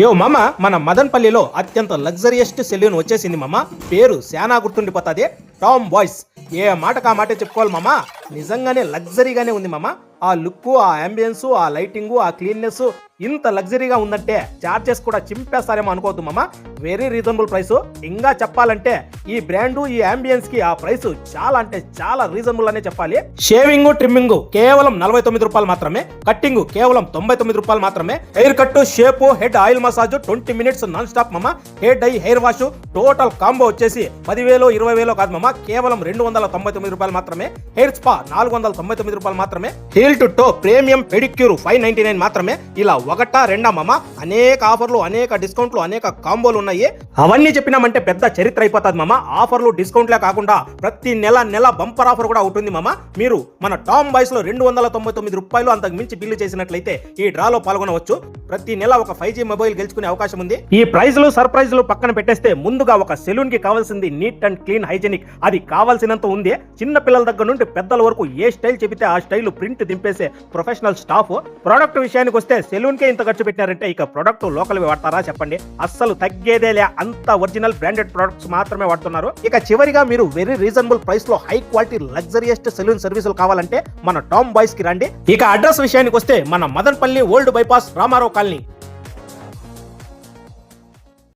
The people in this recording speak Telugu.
యో మామ మన మదన్పల్లిలో అత్యంత లగ్జరియస్ట్ సెల్యూన్ వచ్చేసింది మామ. పేరు శానా గుర్తుండిపోతుంది. Tom boys. ఏ మాట కా మాట చెప్పుకోవాలి మామ. నిజంగానే లగ్జరీగానే ఉంది మామ. ఆ లుక్ ఆ అంబియన్స్ ఆ లైటింగ్ ఆ క్లీన్నెస్ ఇంత లగ్జరీగా ఉందంటే చార్జెస్ కూడా చింపేస్తారేమో అనుకోవద్దు మామ. వెరీ రీజనబుల్ ప్రైస్ ఇంకా చెప్పాలంటే ఈ బ్రాండ్ ఈ అంబియన్స్కి ఆ ప్రైస్ చాలా అంటే చాలా రీజనబుల్ అనే చెప్పాలి. షేవింగ్ ట్రిమ్మింగ్ కేవలం నలభై తొమ్మిది రూపాయలు మాత్రమే. కట్టింగ్ కేవలం తొంభై తొమ్మిది రూపాయలు మాత్రమే. Hair cut shape head oil massage twenty minutes non stop మామ. Hair dye hair wash total combo వచ్చేసి పదివేలు ఇరవై వేలు కాదు మామ. కేవలం రెండు వందల తొంభై తొమ్మిది రూపాయలు మాత్రమే. హెయిర్ స్పా నాలుగు వందల తొంభై తొమ్మిది రూపాయలు మాత్రమే. Heel to toe premium pedicure five ninety nine మాత్రమే. ఇలా ఒకటా రెండా మామ అనేక ఆఫర్లు అనేక డిస్కౌంట్లు అనేక కాంబోలు ఉన్నాయి. అవన్నీ చెప్పినామంటే పెద్ద చరిత్ర అయిపోతుంది మామ. ఆఫర్లు డిస్కౌంట్లే కాకుండా ప్రతి నెల నెల బంపర్ ఆఫర్ కూడా ఉంటుంది మామ. మీరు మన టామ్ బాయ్స్లో రెండు వందల తొంభై తొమ్మిది రూపాయలు అంతకు మించి బిల్లు చేసినట్లయితే ఈ డ్రాలో పాల్గొనవచ్చు. ప్రతి నెల ఒక ఫైవ్ జీ మొబైల్ గెలుచుకునే అవకాశం ఉంది. ఈ ప్రైజ్లు సర్ప్రైజ్లు పక్కన పెట్టేస్తే ముందుగా ఒక సెలూన్కి కావాల్సింది నీట్ అండ్ క్లీన్ హైజెనిక్. అది కావాల్సినంత ఉంది చిన్న పిల్లల దగ్గర నుండి పెద్దల వరకు ఏ స్టైల్ చెబితే ఆ స్టైల్ ప్రింట్ చింపేసే ప్రొఫెషనల్ స్టాఫ్ ప్రోడక్ట్ విషయానికి వస్తే సెలూన్ కే ఇంత ఖర్చు పెట్టినారంటే ఇక ప్రొడక్ట్ లోకల్ వాడతారా చెప్పండి. అస్సలు తగ్గేదేలే. అంత ఒరిజినల్ బ్రాండెడ్ ప్రొడక్ట్స్ మాత్రమే వాడుతున్నారు. ఇక చివరిగా మీరు వెరీ రీజనబుల్ ప్రైస్లో హై క్వాలిటీ లగ్జరియస్ట్ సెలూన్ సర్వీసులు కావాలంటే మన టామ్ బాయ్స్కి రండి. ఇక అడ్రస్ విషయానికి వస్తే మన Madanapalle old bypass Rama Rao colony.